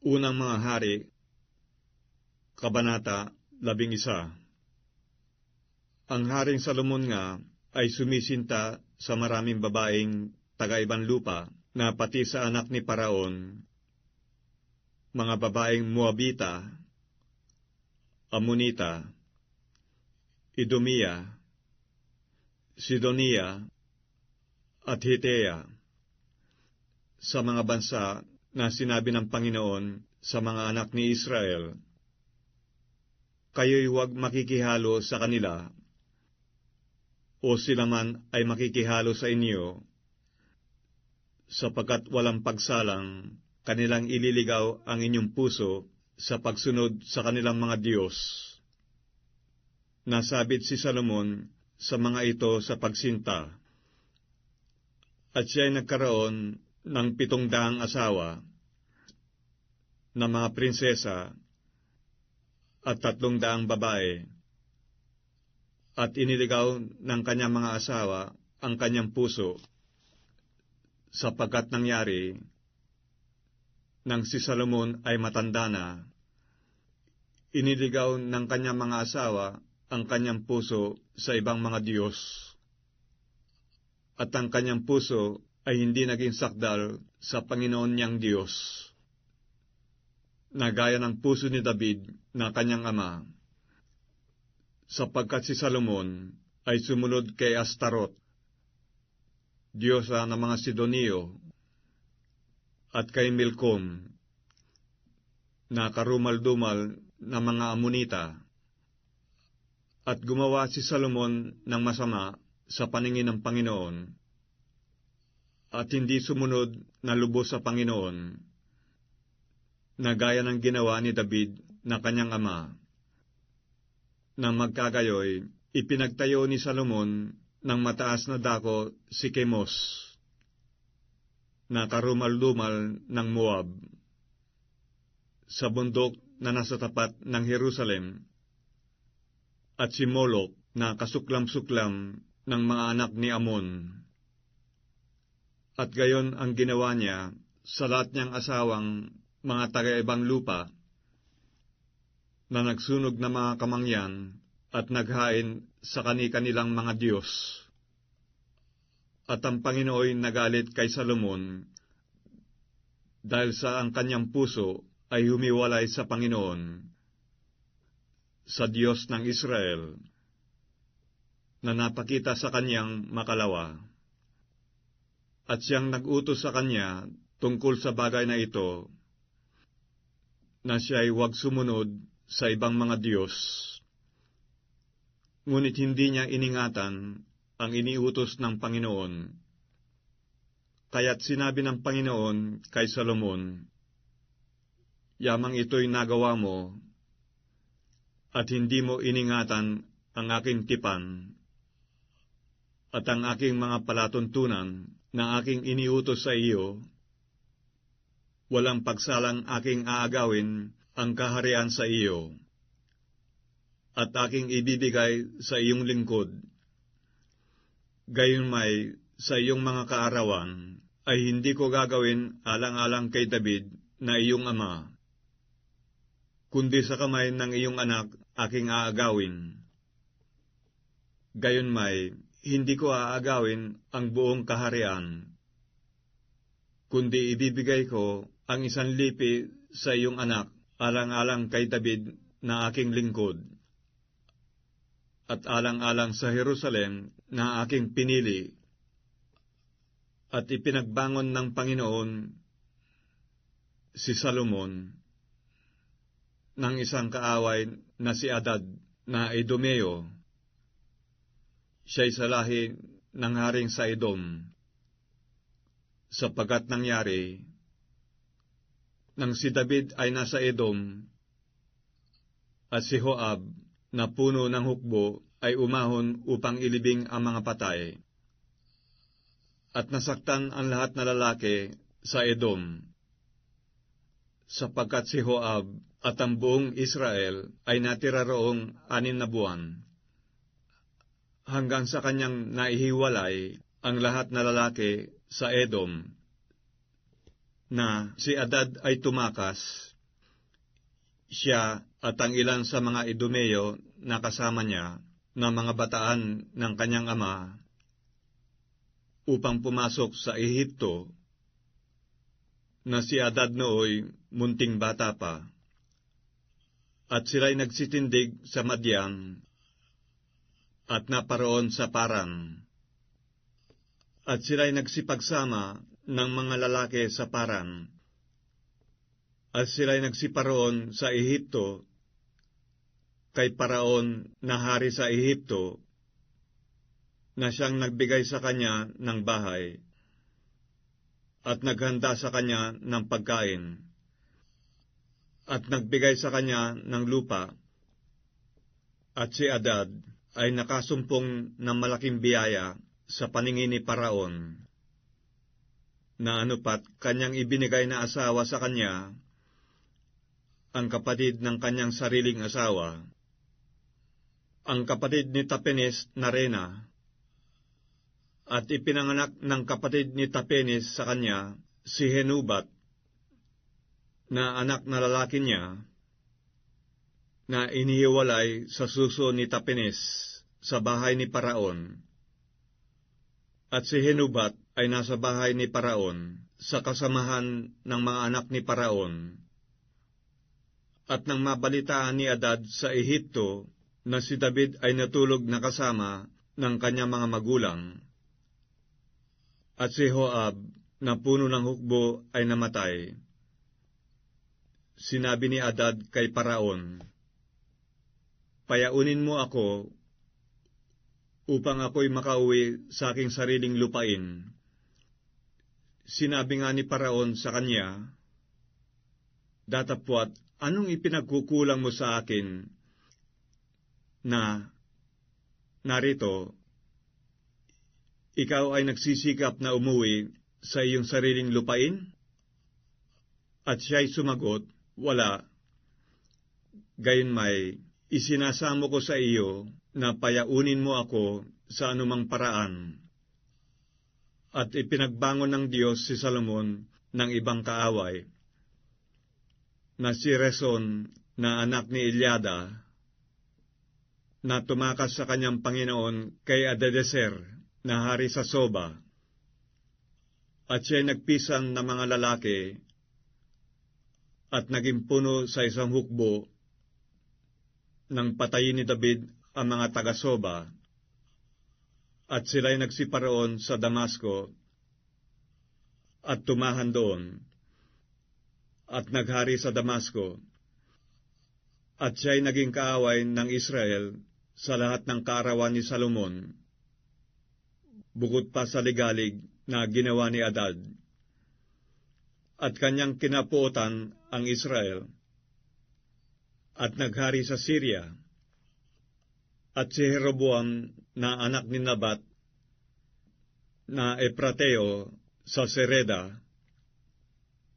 Unang mga hari, Kabanata labing isa. Ang Haring Salomon nga ay sumisinta sa maraming babaeng taga-ibang lupa na pati sa anak ni Paraon, mga babaeng Moabita, Amonita, Idomia, Sidonia, at Hitea, sa mga bansa na sinabi ng Panginoon sa mga anak ni Israel, Kayo'y huwag makikihalo sa kanila, o sila man ay makikihalo sa inyo, sapagkat walang pagsalang kanilang ililigaw ang inyong puso sa pagsunod sa kanilang mga Diyos. Nasabit si Salomon sa mga ito sa pagsinta, at siya ay nagkaroon ng pitong daang asawa na mga prinsesa at tatlong daang babae, at iniligaw ng kanyang mga asawa ang kanyang puso, sapagkat nangyari nang si Salomon ay matanda na, iniligaw ng kanyang mga asawa ang kanyang puso sa ibang mga Diyos, at ang kanyang puso ay hindi naging sakdal sa Panginoon niyang Diyos na gaya ng puso ni David na kanyang ama, sapagkat si Salomon ay sumunod kay Astarot, Diyosa ng mga Sidonio, at kay Milcom, na karumal-dumal na mga Amonita, at gumawa si Salomon ng masama sa paningin ng Panginoon, at hindi sumunod na lubos sa Panginoon, na gaya ng ginawa ni David na kanyang ama. Nang magkagayoy, ipinagtayo ni Salomon ng mataas na dako si Kemos, na karumal-dumal ng Moab, sa bundok na nasa tapat ng Jerusalem, at si Molok na kasuklam-suklam ng mga anak ni Amon. At gayon ang ginawa niya sa lahat niyang asawang mga taga-ibang lupa na nagsunog na mga kamangyan at naghain sa kani-kanilang mga Diyos. At ang Panginooy nagalit kay Salomon dahil sa ang kanyang puso ay humiwalay sa Panginoon, sa Diyos ng Israel, na napakita sa kanyang makalawa. At siyang nag-utos sa kanya tungkol sa bagay na ito, na siya ay huwag sumunod sa ibang mga Diyos. Ngunit hindi niya iningatan ang iniutos ng Panginoon. Kaya't sinabi ng Panginoon kay Salomon, Yamang ito'y nagawa mo, at hindi mo iningatan ang aking tipan, at ang aking mga palatuntunan na aking iniutos sa iyo, walang pagsalang aking aagawin ang kaharian sa iyo, at aking ibibigay sa iyong lingkod. Gayon may sa iyong mga kaarawan ay hindi ko gagawin alang-alang kay David na iyong ama, kundi sa kamay ng iyong anak aking aagawin. Gayon may, hindi ko aagawin ang buong kaharian, kundi ibibigay ko ang isang lipi sa iyong anak, alang-alang kay David na aking lingkod, at alang-alang sa Jerusalem na aking pinili, at ipinagbangon ng Panginoon si Salomon ng isang kaaway na si Adad na Edomeo. Siya'y sa lahi ng haring sa Edom, sapagkat nangyari nang si David ay nasa Edom, at si Joab na puno ng hukbo ay umahon upang ilibing ang mga patay. At nasaktan ang lahat na lalaki sa Edom, sapagkat si Joab at ang buong Israel ay natira roong anin na buwan, hanggang sa kanyang naihiwalay ang lahat na lalaki sa Edom na si Adad ay tumakas siya at ang ilan sa mga Idumeo na kasama niya na mga bataan ng kanyang ama upang pumasok sa Ehipto na si Adad nooy munting bata pa. At sila'y nagsitindig sa Madyang at naparoon sa Paran. At sila'y nagsipagsama ng mga lalaki sa Paran. At sila'y nagsiparoon sa Ehipto kay Paraon na hari sa Ehipto na siyang nagbigay sa kanya ng bahay at naghanda sa kanya ng pagkain at nagbigay sa kanya ng lupa at si Adad ay nakasumpong ng malaking biyaya sa paningin ni Paraon na anupat kanyang ibinigay na asawa sa kanya ang kapatid ng kanyang sariling asawa ang kapatid ni Tapenes na Rena, at ipinanganak ng kapatid ni Tapenes sa kanya si Henubat, na anak na lalaki niya, na inihiwalay sa suso ni Tapenes sa bahay ni Paraon. At si Henubat ay nasa bahay ni Paraon sa kasamahan ng mga anak ni Paraon. At nang mabalitaan ni Adad sa Ehipto na si David ay natulog na kasama ng kanyang mga magulang. At si Joab na puno ng hukbo ay namatay. Sinabi ni Adad kay Paraon, Payaunin mo ako upang ako'y makauwi sa aking sariling lupain. Sinabi nga ni Paraon sa kanya, Datapwat, anong ipinagkukulang mo sa akin na narito, ikaw ay nagsisikap na umuwi sa iyong sariling lupain? At siya'y sumagot, wala. Gayon may, isinasamo ko sa iyo na payaunin mo ako sa anumang paraan. At ipinagbangon ng Diyos si Salomon ng ibang kaaway, na si Reson na anak ni Eliada, na tumakas sa kanyang Panginoon kay Adadeser na hari sa Soba. At siya'y nagpisan ng mga lalaki at naging puno sa isang hukbo nang patayin ni David ang mga taga-Soba at sila'y nagsiparoon sa Damasco at tumahan doon at naghari sa Damasco at siya'y naging kaaway ng Israel sa lahat ng kaarawan ni Salomon, bukod pa sa ligalig na ginawa ni Adad. At kanyang kinapuotan ang Israel, at naghari sa Syria, at si Jeroboam na anak ni Nabat, na Eprateo sa Sereda,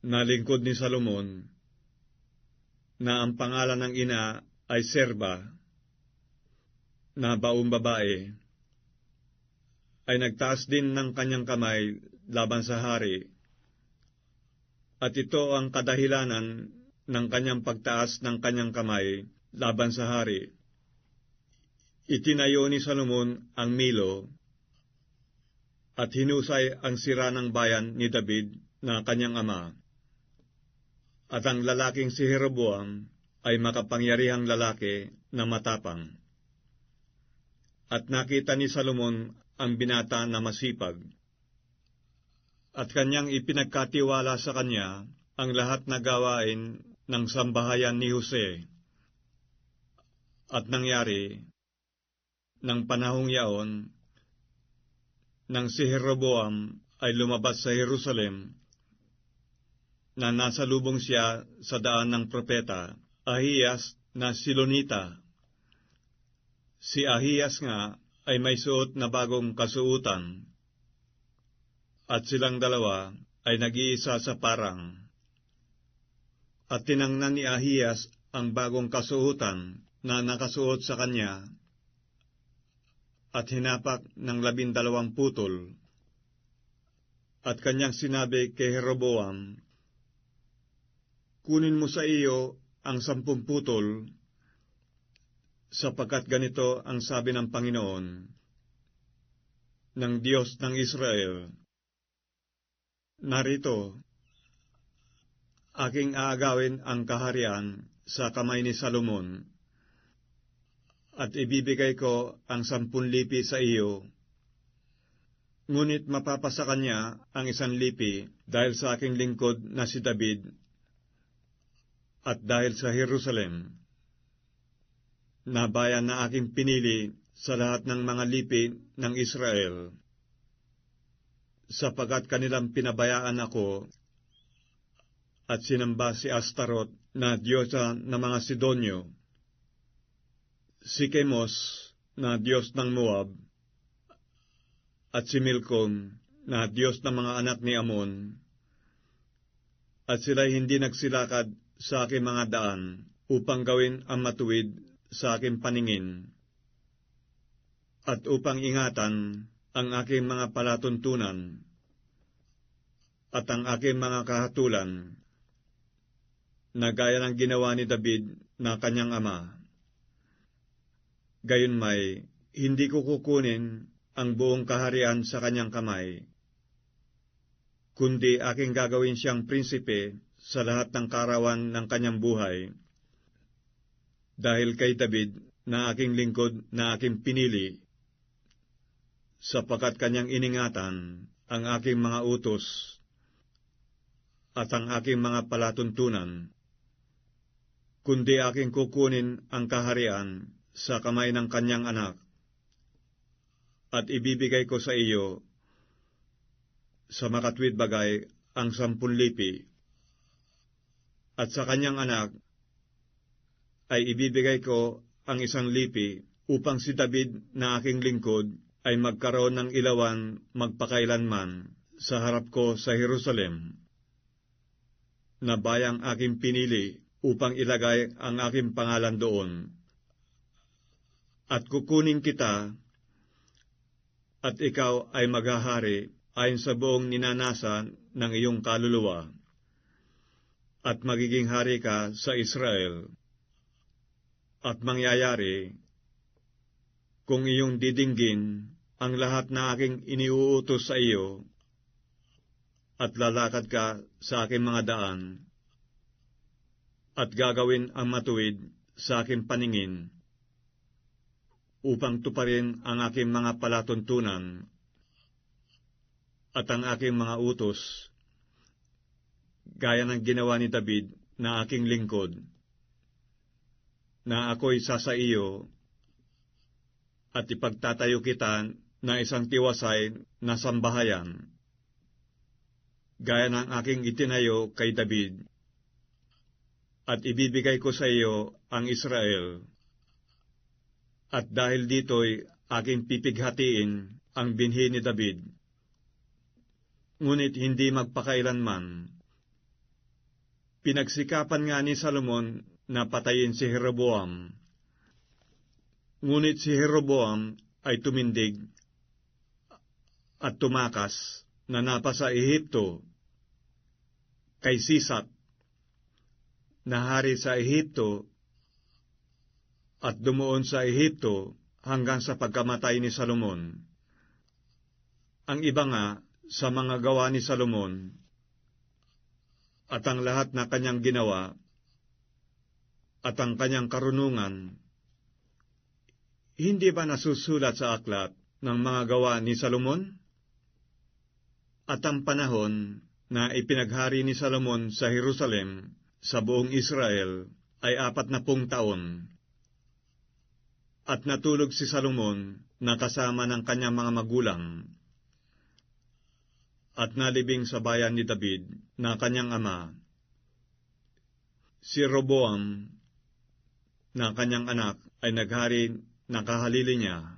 na lingkod ni Salomon, na ang pangalan ng ina ay Serba, na baong babae, ay nagtaas din ng kanyang kamay laban sa hari. At ito ang kadahilanan ng kanyang pagtaas ng kanyang kamay laban sa hari. Itinayo ni Salomon ang Milo at hinusay ang sira ng bayan ni David na kanyang ama. At ang lalaking si Jeroboam ay makapangyarihang lalaki na matapang at nakita ni Salomon ang binata na masipag. At kanyang ipinagkatiwala sa kanya ang lahat na gawain ng sambahayan ni Jose. At nangyari, ng panahong yaon, nang si Jeroboam ay lumabas sa Jerusalem, na nasa lubong siya sa daan ng propeta, Ahiyas na Silonita, Si Ahiyas nga ay may suot na bagong kasuutan, at silang dalawa ay nag-iisa sa parang. At tinangnan ni Ahiyas ang bagong kasuutan na nakasuot sa kanya, at hinapak ng labindalawang putol. At kanyang sinabi kay Jeroboam, Kunin mo sa iyo ang sampung putol, sapagkat ganito ang sabi ng Panginoon, ng Diyos ng Israel, Narito, aking aagawin ang kaharian sa kamay ni Salomon, at ibibigay ko ang sampun lipi sa iyo. Ngunit mapapasa kanya ang isang lipi dahil sa aking lingkod na si David at dahil sa Jerusalem, na bayan na aking pinili sa lahat ng mga lipi ng Israel sapagat kanilang pinabayaan ako at sinamba si Astarot na diyosa ng mga Sidonyo, si Chemos na diyos ng Moab, at si Milcom na diyos ng mga anak ni Amon, at sila'y hindi nagsilakad sa aking mga daan upang gawin ang matuwid sa aking paningin, at upang ingatan ang aking mga palatuntunan at ang aking mga kahatulan na gaya ng ginawa ni David na kanyang ama. Gayon may, hindi ko kukunin ang buong kaharian sa kanyang kamay, kundi aking gagawin siyang prinsipe sa lahat ng karawan ng kanyang buhay, dahil kay David na aking lingkod na aking pinili sapagkat kanyang iningatan ang aking mga utos at ang aking mga palatuntunan, kundi aking kukunin ang kaharian sa kamay ng kanyang anak, at ibibigay ko sa iyo sa makatwid bagay ang sampun lipi, at sa kanyang anak ay ibibigay ko ang isang lipi upang si David na aking lingkod ay magkaroon ng ilawan magpakailanman sa harap ko sa Jerusalem, na bayang aking pinili upang ilagay ang aking pangalan doon. At kukunin kita, at ikaw ay maghahari ayon sa buong ninanasa ng iyong kaluluwa, at magiging hari ka sa Israel. At mangyayari, kung iyong didinggin ang lahat na aking iniuutos sa iyo, at lalakad ka sa aking mga daan, at gagawin ang matuwid sa aking paningin, upang tuparin ang aking mga palatuntunan at ang aking mga utos, gaya ng ginawa ni David na aking lingkod, na ako'y sasa iyo at ipagtatayo kita na isang tiwasay na sambahayan, gaya ng aking itinayo kay David, at ibibigay ko sa iyo ang Israel. At dahil dito'y aking pipighatiin ang binhi ni David, ngunit hindi magpakailanman. Pinagsikapan nga ni Salomon na patayin si Jeroboam. Ngunit si Jeroboam ay tumindig at tumakas na napa sa Ehipto kay Sisak na hari sa Ehipto at dumuon sa Ehipto hanggang sa pagkamatay ni Salomon. Ang iba nga sa mga gawa ni Salomon at ang lahat na kanyang ginawa at ang kanyang karunungan, hindi ba nasusulat sa aklat ng mga gawa ni Salomon? At ang panahon na ipinaghari ni Salomon sa Jerusalem sa buong Israel ay apat na pung taon. At natulog si Salomon na kasama ng kanyang mga magulang. At nalibing sa bayan ni David na kanyang ama. Si Roboam na kanyang anak ay naghari na kahalili niya